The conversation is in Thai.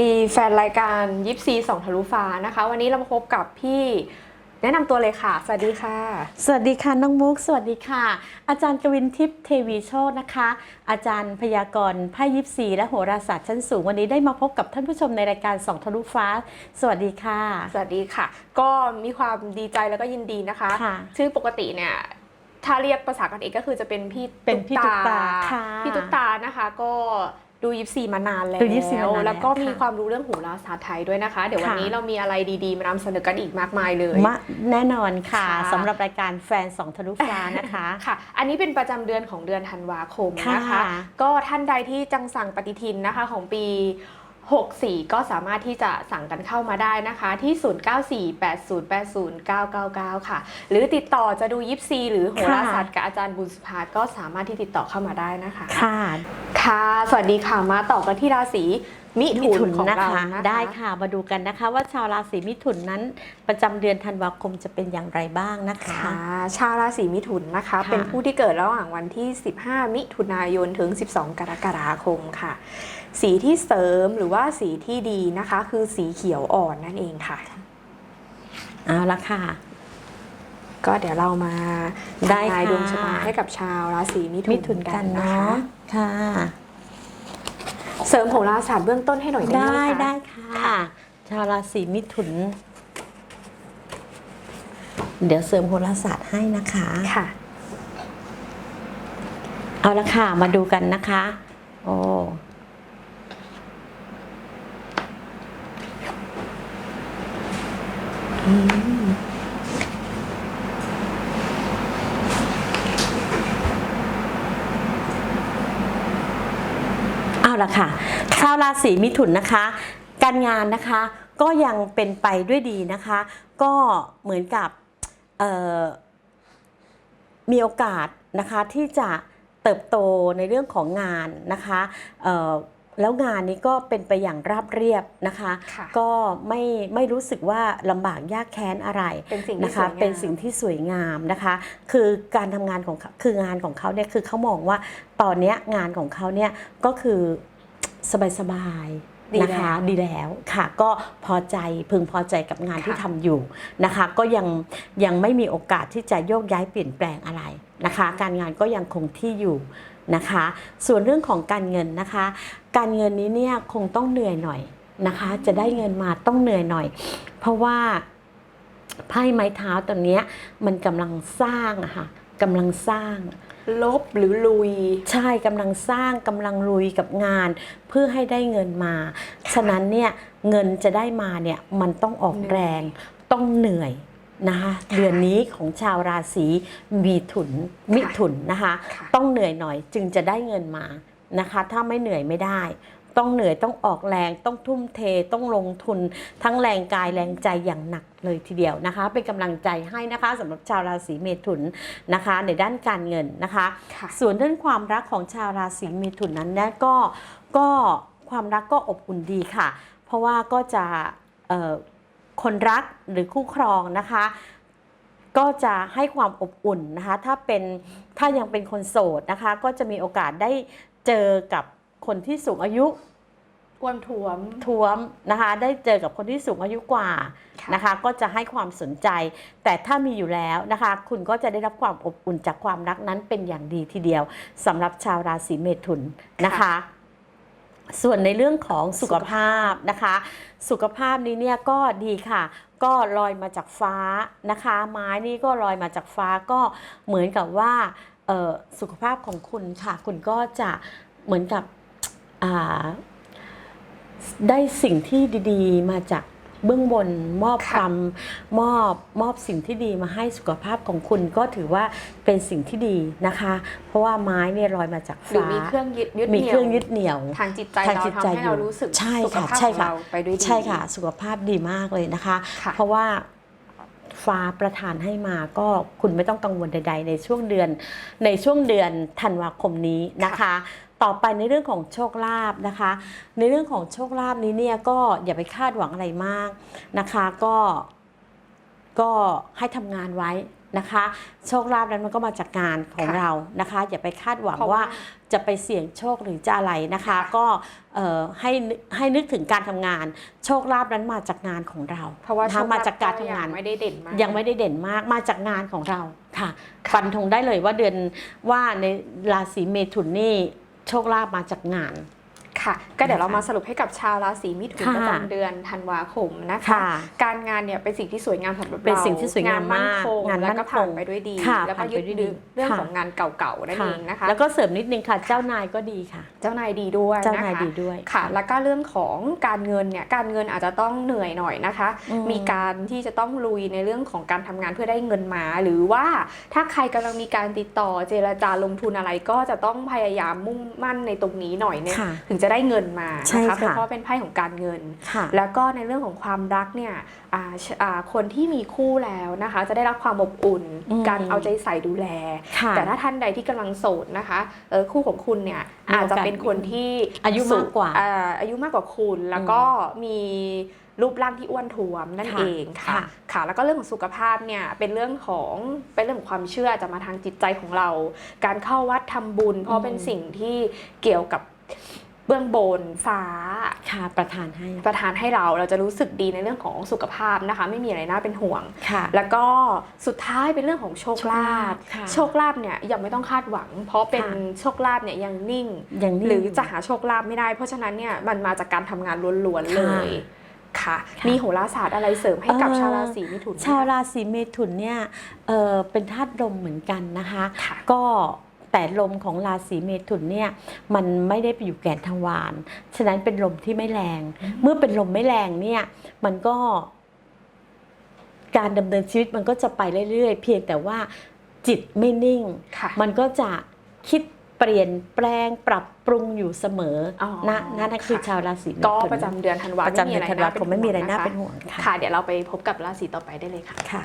ดีแฟนรายการยิปซีสองทะลุฟ้านะคะ วันนี้เรามาพบกับพี่แนะนำตัวเลยค่ะ สวัสดีค่ะ สวัสดีค่ะน้องมุก สวัสดีค่ะ อาจารย์กวินทิพย์เทวีโชตนะคะ อาจารย์พยากรณ์ไพ่ยิปซีและโหราศาสตร์ชั้นสูงวันนี้ได้มาพบกับท่านผู้ชมในรายการสองทะลุฟ้า สวัสดีค่ะ สวัสดีค่ะ ก็มีความดีใจแล้วก็ยินดีนะคะ ค่ะชื่อปกติเนี่ยถ้าเรียกภาษากันเองก็คือจะเป็นพี่เป็นพี่ตุ๊กตาค่ะ พี่ตุ๊กตานะคะ ก็ ดูยิปซีมานานแล้วดูยิปซีมานานแล้วแล้วก็มีค่ะความรู้เรื่องโหูราศาสตร์ไทยด้วยนะคะ เดี๋ยววันค่ะนี้เรามีอะไรดีๆ มานำเสนอกันอีกมากมายเลยมาแน่นอนค่ะค่ะสำหรับรายการแฟนสองทะลุฟ้านะคะค่ะ อันนี้เป็นประจำเดือนของเดือนธันวาคมนะคะค่ะก็ท่านใดที่จังสั่งปฏิทินนะคะของปี 64 ก็สามารถที่จะสั่งกันเข้ามาได้นะคะ ที่ 0948080999 ค่ะ หรือติดต่อจะดูยิปซีหรือโหราศาสตร์กับอาจารย์บุญสุภาก็สามารถที่ติดต่อเข้ามาได้นะคะ ค่ะ ค่ะ สวัสดีค่ะ มาต่อกันที่ราศีมิมิถุถุนนของนะเราคะนะคะ ได้ค่ะ มาดูกันนะคะ ว่าชาวราศีมิถุนนั้นประจำเดือนธันวาคมจะเป็นอย่างไรบ้างนะคะค่ะชาวราศีมิถุนนะคะค่ะเป็นผู้ที่เกิดระหว่างวันที่ 15 มิถุนายนถึง 12 กรกฎาคมค่ะ สีที่เสริมหรือว่าสีที่ดีนะคะ คือสีเขียวอ่อนนั่นเองค่ะ เอาละค่ะ ก็เดี๋ยวเรามาได้ทำนายค่ะดวงชะตาให้กับชาวราศีมิมิถุถุนนกักันนนะเนาะคะค่ะ เสริมโหราศาสตร์เบื้องต้นให้หน่อยได้ได้ไหมคะได้ค่ะ ชาวราศีมิถุน เดี๋ยวเสริมโหราศาสตร์ให้นะคะค่ะ เอาละค่ะ มาดูกันนะคะ โอ้อืม เอาละค่ะ ชาวราศีมิถุนนะคะ การงานนะคะ ก็ยังเป็นไปด้วยดีนะคะ ก็เหมือนกับมีโอกาสนะคะที่จะเติบโตในเรื่องของงานนะคะ แล้วงานนี้ก็เป็นไปอย่างราบเรียบนะคะ ค่ะก็ไม่ไม่รู้สึกว่าลำบากยากแค้นอะไรเป็นสิ่งที่นะคะสวยงาม เป็นสิ่งที่สวยงามนะคะ คือการทำงานของเขาคืองานของเขาเนี่ยคือเขามองว่าตอนเนี้ยงานของเขาเนี่ยก็คือสบายๆดีนะคะแล้วดีแล้วค่ะ ก็พอใจพึงพอใจกับงานที่ค่ะ ทำอยู่นะคะ ก็ยังยังไม่มีโอกาสที่จะโยกย้ายเปลี่ยนแปลงอะไรนะคะ การงานก็ยังคงที่อยู่ นะคะ ส่วนเรื่องของการเงินนะคะ การเงินนี้เนี่ยคงต้องเหนื่อยหน่อยนะคะ จะได้เงินมาต้องเหนื่อยหน่อย เพราะว่าไพ่ไม้เท้าตอนเนี้ยมันกำลังสร้างอะค่ะกำลังสร้างลบหรือลุย ใช่กำลังสร้างกำลังลุยกับงาน เพื่อให้ได้เงินมา ฉะนั้นเนี่ยเงินจะได้มาเนี่ยมันต้องออกเหนื่อยแรงต้องเหนื่อย นะคะเดือนนี้ของชาวราศีมีถุนมิถุนนะคะค่ะต้องเหนื่อยหน่อยจึงจะได้เงินมานะคะ ถ้าไม่เหนื่อยไม่ได้ ต้องเหนื่อยต้องออกแรงต้องทุ่มเทต้องลงทุนทั้งแรงกายแรงใจอย่างหนักเลยทีเดียวนะคะ เป็นกำลังใจให้นะคะสำหรับชาวราศีเมถุนนะคะ ในด้านการเงินนะคะค่ะส่วนเรื่องความรักของชาวราศีเมถุนนั้นนะก็ก็ความรักก็อบอุ่นดีค่ะ เพราะว่าก็จะเอ่อ คนรักหรือคู่ครองนะคะ ก็จะให้ความอบอุ่นนะคะ ถ้าเป็นถ้ายังเป็นคนโสดนะคะ ก็จะมีโอกาสได้เจอกับคนที่สูงอายุอ้วนท้วมท้วมนะคะ ได้เจอกับคนที่สูงอายุกว่าค่ะนะคะ ก็จะให้ความสนใจ แต่ถ้ามีอยู่แล้วนะคะ คุณก็จะได้รับความอบอุ่นจากความรักนั้นเป็นอย่างดีทีเดียวสำหรับชาวราศีเมถุนนะคะ ส่วนในเรื่องของสุขภาพนะคะ สุขภาพนี้เนี่ยก็ดีค่ะ ก็ลอยมาจากฟ้านะคะ ไม้นี่ก็ลอยมาจากฟ้าก็เหมือนกับว่าเอ่อสุขภาพของคุณค่ะ คุณก็จะเหมือนกับอ่าได้สิ่งที่ดี ๆ มาจาก เบื้องบนมอบค่ะความมอบมอบสิ่งที่ดีมาให้สุขภาพของคุณก็ถือว่าเป็นสิ่งที่ดีนะคะ เพราะว่าไม้เนี่ยลอยมาจากหรือฟ้ามีเครื่องยึดยึดมีเหนี่เคยวรื่องยึดเหนี่ยว ทางจิตใจทางเราจิตทำใจให้เราอยู่รู้สึกใช่สุขค่ะภาพใช่ของค่ะเราไปด้วยดีใช่ค่ะ สุขภาพดีมากเลยนะคะค่ะเพราะว่า ฟ้าประทานให้มาก็คุณไม่ต้องกังวลใด ๆ ในช่วงเดือน ในช่วงเดือนธันวาคมนี้นะคะ ต่อไปในเรื่องของโชคลาภนะคะ ในเรื่องของโชคลาภนี้เนี่ยก็อย่าไปคาดหวังอะไรมากนะคะ ก็ก็ให้ทำงานไว้ นะคะ โชคลาภนั้นมันก็มาจากงานของค่ะเรานะคะ อย่าไปคาดหวังเพราะว่า ว่าจะไปเสี่ยงโชคหรือจะอะไรนะคะ ค่ะ ก็เอ่อให้นึกให้นึกถึงการทำงาน โชคลาภนั้นมาจากงานของเราเพราะว่านะคะโชคลภมาจากการทำงานยังไม่ได้เด่นมาก ยังไม่ได้เด่นมากมาจากงานของเราค่ะค่ะฟันธงได้เลยว่าเดือนว่าในราศีเมถุนนี่โชคลาภมาจากงาน ค่ะ ก็เดี๋ยวเรานะคะมาสรุปให้กับชาวราศีมิถุนค่ะประจำเดือนธันวาคมนะคะค่ะการงานเนี่ยเป็นสิ่งที่สวยงามสำหรับเราเป็นสิ่งที่สวยงามมั่นมากคงงานแล้วก็มั่นคงผ่านไปด้วยดีค่ะแล้วก็ผ่านยึไปดด้วยดึงดีเรื่องค่ะของงานเก่าๆนั่นเองนะคะ แล้วก็เสริมนิดนึงค่ะ เจ้านายก็ดีค่ะ เจ้านายดีด้วยเจ้านะนายคะดีด้วยค่ะ แล้วก็เรื่องของการเงินเนี่ยการเงินอาจจะต้องเหนื่อยหน่อยนะคะอืมมีการที่จะต้องลุยในเรื่องของการทำงานเพื่อได้เงินมา หรือว่าถ้าใครกำลังมีการติดต่อเจรจาลงทุนอะไรก็จะต้องพยายามมุ่งมั่นในตรงนี้หน่อยเนี่ยค่ะถึงจะได้เงินมาใช่นะคะค่ะเพราะว่าเป็นไพ่ของการเงิน ค่ะ แล้วก็ในเรื่องของความรักเนี่ยอ่าชอ่าคนที่มีคู่แล้วนะคะ จะได้รับความอบอุ่น อืม การเอาใจใส่ดูแล ค่ะ แต่ถ้าท่านใดที่กำลังโสดนะคะเออคู่ของคุณเนี่ยมีโอกาสอาจจะเป็นคนที่อายุสูมากกว่าอ่อายุมากกว่าคุณแล้วก็มีรูปร่างที่อ้วนท้วมนั่นค่ะเองค่ะค่ะ ค่ะ แล้วก็เรื่องของสุขภาพเนี่ยเป็นเรื่องของเป็นเรื่องของความเชื่อจะมาทางจิตใจของเรา การเข้าวัดทำบุญ เพราะเป็นสิ่งที่เกี่ยวกับเบื้องบนฟ้าค่ะประทานให้ประทานให้เราเราจะรู้สึกดีในเรื่องของสุขภาพนะคะ ไม่มีอะไรน่าเป็นห่วงค่ะแล้วก็สุดท้ายเป็นเรื่องของโชคลาภค่ะโชคลาภเนี่ยยังไม่ต้องคาดหวัง เพราะเป็นค่ะโชคลาภเนี่ยยังนิ่งอย่างนี้หรือจะหาโชคลาภไม่ได้ เพราะฉะนั้นเนี่ยมันมาจากการทำงานล้วนๆเลยค่ะค่ะมีโหราศาสตร์อะไรเสริมให้กับเอ่อชาวราศีมิถุนไหมคะชาวราศีเมถุนเนี่ยเอ่อเป็นธาตุลมเหมือนกันนะคะค่ะก็ แต่ลมของราศีเมถุนเนี่ยมันไม่ได้ไปอยู่แก่นทวารฉะนั้นเป็นลมที่ไม่แรง เมื่อเป็นลมไม่แรงเนี่ยมันก็ การดำเนินชีวิตมันก็จะไปเรื่อยๆ เพียงแต่ว่าจิตไม่นิ่งค่ะมันก็จะคิดเปลี่ยนแปลงปรับปรุงอยู่เสมอออนะนั่นคือค่ะชาวราศีเมก็ถุนประจำเดือนธันวาประจำเดือนธันวาคมไม่มีอะไรน่าเป็นห่วงค่ะค่ะเดี๋ยวเราไปพบกับราศีต่อไปได้เลยค่ะค่ะ